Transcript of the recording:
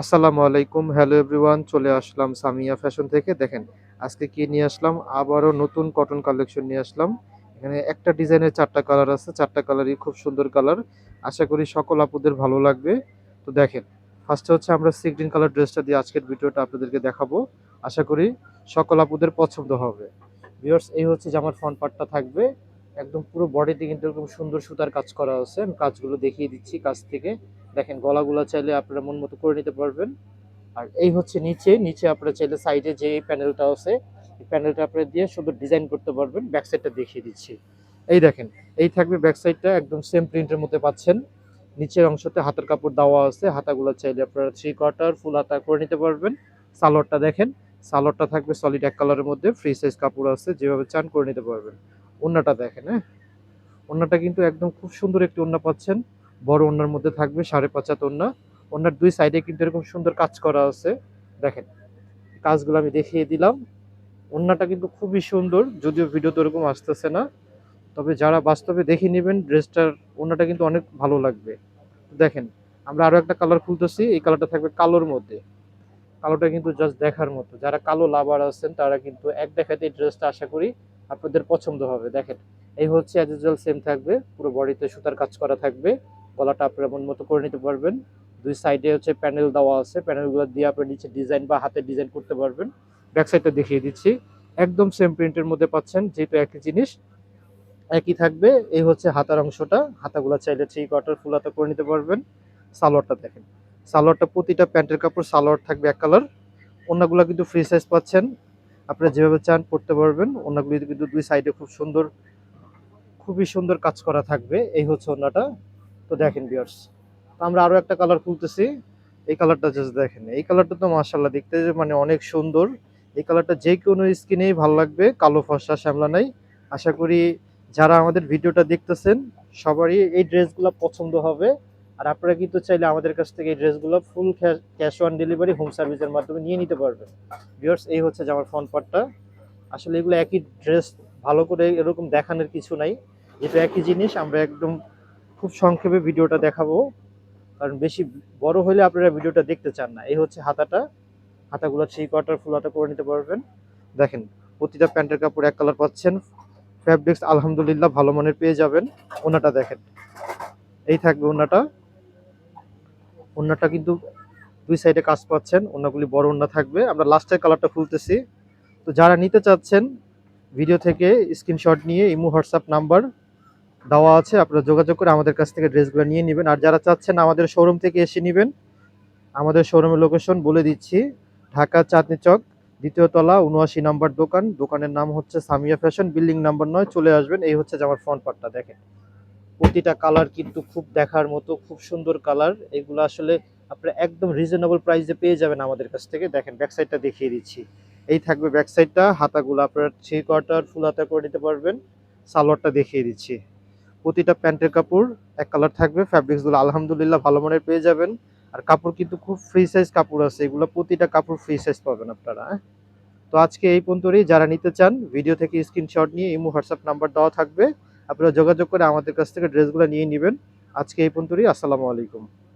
আসসালামু আলাইকুম, hello everyone, চলে আসলাম সামিয়া ফ্যাশন থেকে। দেখেন, আজকে কি নিয়ে আসলাম? আবারও নতুন কটন কালেকশন নিয়ে আসলাম। এখানে একটা ডিজাইনের চারটা কালার আছে, চারটা কালারই খুব সুন্দর কালার আশা করি সকল আপুদের ভালো লাগবে। তো দেখেন ফার্স্টে হচ্ছে আমরা সি গ্রিন কালার ড্রেসটা দিয়ে আজকের ভিডিওটা আপনাদেরকে দেখাবো। আশা করি সকল আপুদের পছন্দ হবে। ভিউয়ার্স এই হচ্ছে যে আমার ফ্রন্ট পার্টটা থাকবে। একদম পুরো বডিতে কিন্তু এরকম সুন্দর সুতার কাজ করা আছে। আমি কাজগুলো দেখিয়ে দিচ্ছি কাছ থেকে। দেখেন, গলাগুলো চাইলে আপনারা মন মতো করে নিতে পারবেন। আর এই হচ্ছে নিচে নিচে আপনারা চাইলে সাইডে যে প্যানেলটা আছে, এই প্যানেলটা আপনারা দিয়ে শুধু ডিজাইন করতে পারবেন, ব্যাক সাইডটা দেখিয়ে দিচ্ছি। এই দেখেন, এই থাকবে ব্যাক সাইডটা, একদম সেম প্রিন্টের মধ্যে পাচ্ছেন। নিচের অংশতে হাতের কাপড় দেওয়া আছে, হাতাগুলো চাইলে আপনারা থ্রি কোয়ার্টার ফুল হাতা করে নিতে পারবেন। সালোয়ারটা দেখেন, সালোয়ারটা থাকবে সলিড এক কালারের মধ্যে ফ্রি সাইজ কাপড় আছে, যেভাবে চান করে নিতে পারবেন। ওন্নাটা দেখেন হ্যাঁ? ওন্নাটা কিন্তু একদম খুব সুন্দর একটি ওন্না পাচ্ছেন। বড় ওন্নার মধ্যে থাকবে, সাড়ে পাঁচ হাত ওন্না ওন্নার দুই সাইডে কিন্তু এরকম সুন্দর কাজ করা আছে। দেখেন, কাজগুলো আমি দেখিয়ে দিলাম। ওন্নাটা কিন্তু খুবই সুন্দর, যদিও ভিডিওতে ওরকম আসতেছে না। তবে যারা বাস্তবে দেখে নেবেন ড্রেসটার ওন্নাটা কিন্তু অনেক ভালো লাগবে। দেখেন, আমরা আরও একটা কালার খুলতেছি, এই কালারটা থাকবে কালোর মধ্যে। কালোটা কিন্তু জাস্ট দেখার মতো। যারা কালো লাভার আছেন, তারা কিন্তু এক দেখাতে এই ড্রেসটা আশা করি আপনাদের পছন্দ হবে। দেখেন, এই হচ্ছে অ্যাজ ইউজুয়াল সেম থাকবে, পুরো বডিতে সুতার কাজ করা থাকবে। গলাটা আপনারা মন মতো করে নিতে পারবেন। দুই সাইডে হচ্ছে প্যানেল দেওয়া আছে। প্যানেলগুলো দিয়ে আপনি নিচে ডিজাইন বা হাতে ডিজাইন করতে পারবেন। ব্যাক সাইডটা দেখিয়ে দিচ্ছি। একদম সেম প্রিন্টের মধ্যে পাচ্ছেন যেহেতু একই জিনিস, একই থাকবে। এই হচ্ছে হাতার অংশটা। হাতাগুলো চাইলে থ্রি কোয়ার্টার ফুল হাতা করে নিতে পারবেন। সালোয়ারটা দেখেন। সালোয়ারটা প্রতিটা প্যান্টের কাপড় সালোয়ার থাকবে এক কালার অন্যগুলো কিন্তু ফ্রি সাইজ পাচ্ছেন। আপনারা যেভাবে চান পড়তে পারবেন। অন্যগুলি কিন্তু দুই সাইডে খুব সুন্দর, খুবই সুন্দর কাজ করা থাকবে। এই হচ্ছে ওনাটা তো দেখেন বিয়ার্স আমরা আরও একটা কালার খুলতেছি। এই কালারটা জাস্ট দেখেন, এই কালারটা তো মাশাল্লাহ দেখতে মানে অনেক সুন্দর। এই কালারটা যে কোনো স্কিনেই ভালো লাগবে, কালো ফর্সা শ্যামলা নাই। আশা করি যারা আমাদের ভিডিওটা দেখতেছেন, সবারই এই ড্রেসগুলো পছন্দ হবে। আর আপনারা কিন্তু চাইলে আমাদের কাছ থেকে এই ড্রেসগুলো full cash on delivery home সার্ভিসের মাধ্যমে নিয়ে নিতে পারবেন। বিয়ার্স এই হচ্ছে যে আমার ফ্রন্ট পার্টটা আসলে এগুলো একই ড্রেস ভালো করে এরকম দেখানোর কিছু নাই। যেটা একই জিনিস, আমরা একদম খুব সংক্ষেপে ভিডিওটা দেখাবো। কারণ বেশি বড় হলে আপনারা ভিডিওটা দেখতে চান না। এই হচ্ছে হাতাটা। হাতাগুলো থ্রি কোয়ার্টার ফুল করে নিতে পারবেন। দেখেন, প্রতিটা প্যান্টের কাপড় এক কালার পাচ্ছেন। ফ্যাব্রিক্স আলহামদুলিল্লাহ ভালো মানের পেয়ে যাবেন। ওনাটা দেখেন। এই থাকবে ওনাটা। ওনাটা কিন্তু দুই সাইডে কাজ পাচ্ছেন। ওনাগুলি বড় ওনা থাকবে। আমরা লাস্টের কালারটা খুলতেছি। তো যারা নিতে চাচ্ছেন ভিডিও থেকে স্ক্রিনশট নিয়ে, ইমো হোয়াটসঅ্যাপ নাম্বার দেওয়া আছে, আপনারা যোগাযোগ করে আমাদের কাছ থেকে ড্রেসগুলো নিয়ে নেবেন। আর যারা চাচ্ছেন আমাদের শোরুম থেকে এসে নেবেন, আমাদের শোরুমের লোকেশন বলে দিচ্ছি, ঢাকা চাঁদনি চক, দ্বিতীয় তলা, উনআশি নাম্বার দোকান। দোকানের নাম হচ্ছে সামিয়া ফ্যাশন বিল্ডিং নাম্বার নয়, চলে আসবেন। এই হচ্ছে আমার ফ্রন্ট পার্টটা দেখেন। প্রতিটা কালার কিন্তু খুব দেখার মতো, খুব সুন্দর কালার এগুলো আসলে আপনারা একদম রিজনেবল প্রাইসে পেয়ে যাবেন আমাদের কাছ থেকে। দেখেন ব্যাক সাইডটা দেখিয়ে দিচ্ছি। এই থাকবে ব্যাক সাইডটা হাতাগুলো আপনারা থ্রি কোয়ার্টার ফুল হাতা করে নিতে পারবেন। সালোয়ারটা দেখিয়ে দিচ্ছি। প্রতিটা প্যান্টের কাপড় এক কালার থাকবে ফ্যাব্রিক্সগুলো আলহামদুলিল্লাহ ভালো মানের পেয়ে যাবেন। আর কাপড় কিন্তু খুব ফ্রি সাইজ কাপড় আছে, এগুলো প্রতিটা কাপড় ফ্রি সাইজ পাবেন আপনারা হ্যাঁ? তো আজকে এই পর্যন্তই, যারা নিতে চান ভিডিও থেকে স্ক্রিনশট নিয়ে, ইমো, হোয়াটসঅ্যাপ নাম্বার দেওয়া থাকবে। আপনারা যোগাযোগ করে আমাদের কাছ থেকে ড্রেসগুলো নিয়ে নেবেন। আজকে এই পর্যন্তই, আসসালামু আলাইকুম।